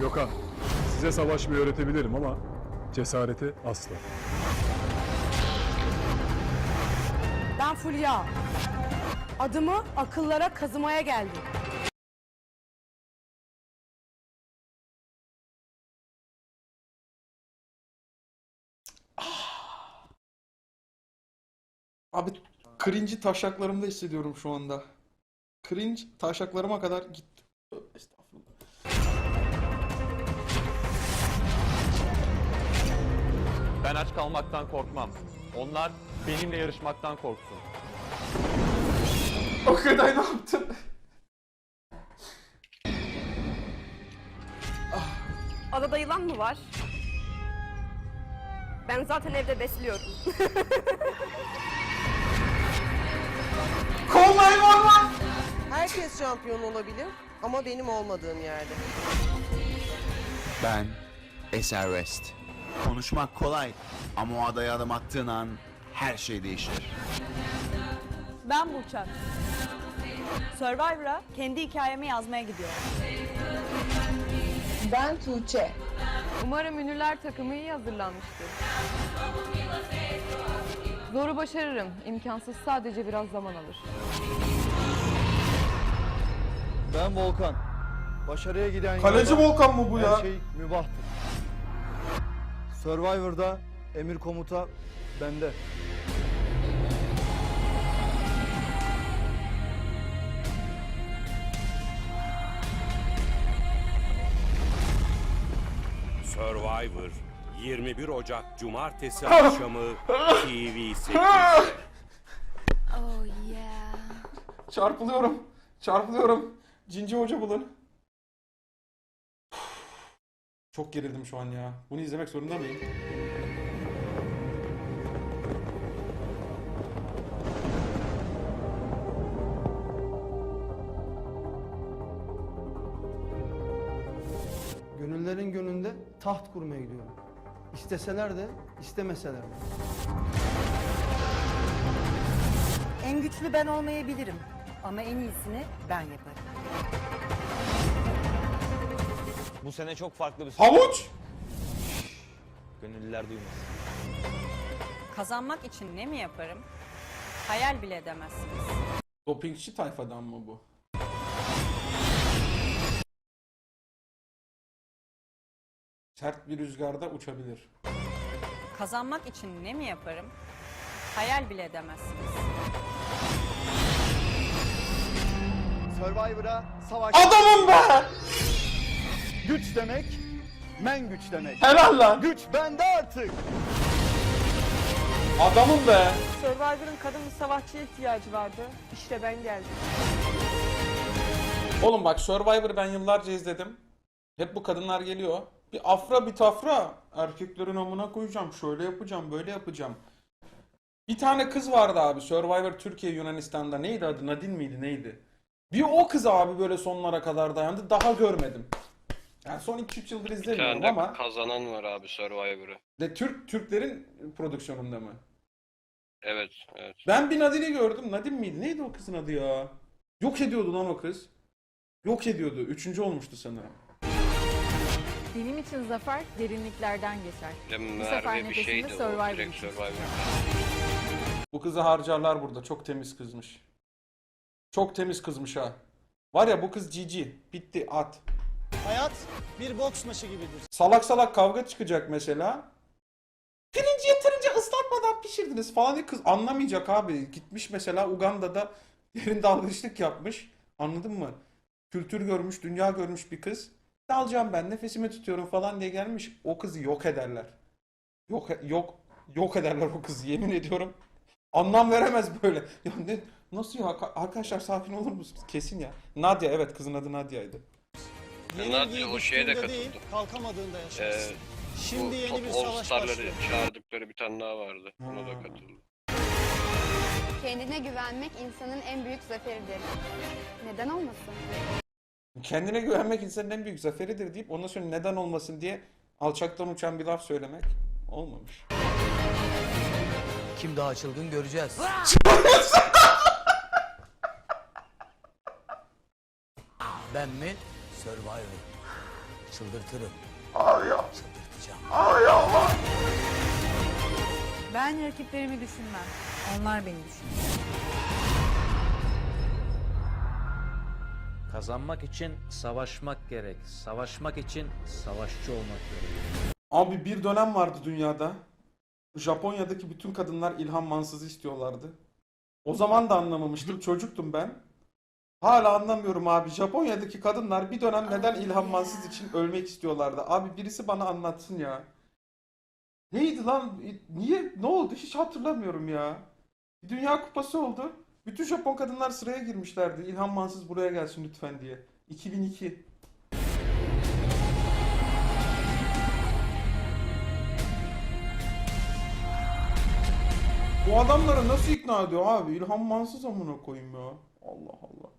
Gökhan, size savaşmayı öğretebilirim ama cesareti asla. Ben Fulya. Adımı akıllara kazımaya geldim. Abi cringe'i taşaklarımda hissediyorum şu anda. Cringe taşaklarıma kadar gitti. Ben aç kalmaktan korkmam. Onlar benimle yarışmaktan korksun. O kadar ne yaptın? Adada yılan mı var? Ben zaten evde besliyorum. Call 911! Herkes şampiyon olabilir ama benim olmadığım yerde. Ben Eser West. Konuşmak kolay ama o adaya adım attığın an her şey değişir. Ben Burçak. Survivor'a kendi hikayemi yazmaya gidiyorum. Ben Tuğçe. Umarım ünlüler takımı iyi hazırlanmıştır. Zoru başarırım. İmkansız sadece biraz zaman alır. Ben Volkan. Başarıya giden Kaleci yolda Volkan mı bu ya? Her şey mübahtır. Survivor'da emir komuta bende. Survivor 21 Ocak Cumartesi akşamı TV8'de. Çarpılıyorum. Çarpılıyorum. Cinci Hoca bulun. Çok gerildim şu an ya. Bunu izlemek zorunda mıyım? Gönüllerin gönlünde taht kurmaya gidiyorum. İsteseler de istemeseler de. En güçlü ben olmayabilirim. Ama en iyisini ben yaparım. Bu sene çok farklı bir Havuç! Gönüllüler duymaz. Kazanmak için ne mi yaparım? Hayal bile edemezsiniz. Dopingçi tayfadan mı bu? Sert bir rüzgarda uçabilir. Kazanmak için ne mi yaparım? Hayal bile edemezsiniz. Survivor'a savaş. Adamım be! Güç demek, men güç demek. Helal lan! Güç bende artık. Adamım be! Survivor'ın kadın bir savaşçıya ihtiyacı vardı. İşte ben geldim. Oğlum bak Survivor'ı ben yıllarca izledim. Hep bu kadınlar geliyor. Bir afra bir tafra. Erkeklerin amına koyacağım. Şöyle yapacağım, böyle yapacağım. Bir tane kız vardı abi Survivor Türkiye Yunanistan'da. Neydi adı? Nadine miydi? Neydi? Bir o kız abi böyle sonlara kadar dayandı. Daha görmedim. Yani son 2-3 yıldır izlemiyorum ama kazanan var abi Survivor'ı. de Türk Türklerin prodüksiyonunda mı? Evet, evet. Ben bir Nadine'i gördüm. Nadine miydi? Neydi o kızın adı ya? Yok ediyordu lan o kız. Yok ediyordu. Üçüncü olmuştu sanırım. Benim için zafer derinliklerden geçer. sefer Merve bir nefesinde şeydi o. Survivor Direkt için. Survivor. Bu kızı harcarlar burada. Çok temiz kızmış. Çok temiz kızmış ha. Var ya bu kız cici. Bitti at. Hayat bir boks maçı gibidir. Salak salak kavga çıkacak mesela. Pirinci yeterince ıslatmadan pişirdiniz falan diye kız anlamayacak abi. Gitmiş mesela Uganda'da derin dalgıçlık yapmış. Anladın mı? Kültür görmüş, dünya görmüş bir kız. Dalacağım ben nefesimi tutuyorum falan diye gelmiş. O kızı yok ederler. Yok yok yok ederler o kızı yemin ediyorum. Anlam veremez böyle. Ya ne nasıl ya arkadaşlar sakin olur musunuz? Kesin ya. Nadia evet kızın adı Nadia'ydı. Nadia o şeye de katıldı. kalkamadığında Ee, Şimdi bu yeni top bir All savaş Star'ları başlıyor. çağırdıkları bir tane daha vardı. Ona da katıldı. Kendine güvenmek insanın en büyük zaferidir. Neden olmasın? Kendine güvenmek insanın en büyük zaferidir deyip ondan sonra neden olmasın diye alçaktan uçan bir laf söylemek olmamış. Kim daha çılgın göreceğiz. ben mi? Survivor. Çıldırtırım. Ben rakiplerimi düşünmem. Onlar beni düşünür. Kazanmak için savaşmak gerek. Savaşmak için savaşçı olmak gerek. Abi bir dönem vardı dünyada. Japonya'daki bütün kadınlar İlhan Mansız'ı istiyorlardı. O zaman da anlamamıştım. Çocuktum ben. Hala anlamıyorum abi. Japonya'daki kadınlar bir dönem neden İlhan Mansız için ölmek istiyorlardı? Abi birisi bana anlatsın ya. Neydi lan? Niye? Ne oldu? Hiç hatırlamıyorum ya. Dünya Kupası oldu. Bütün Japon kadınlar sıraya girmişlerdi. İlhan Mansız buraya gelsin lütfen diye. 2002. Bu adamları nasıl ikna ediyor abi? İlhan Mansız amına koyayım ya. Allah Allah.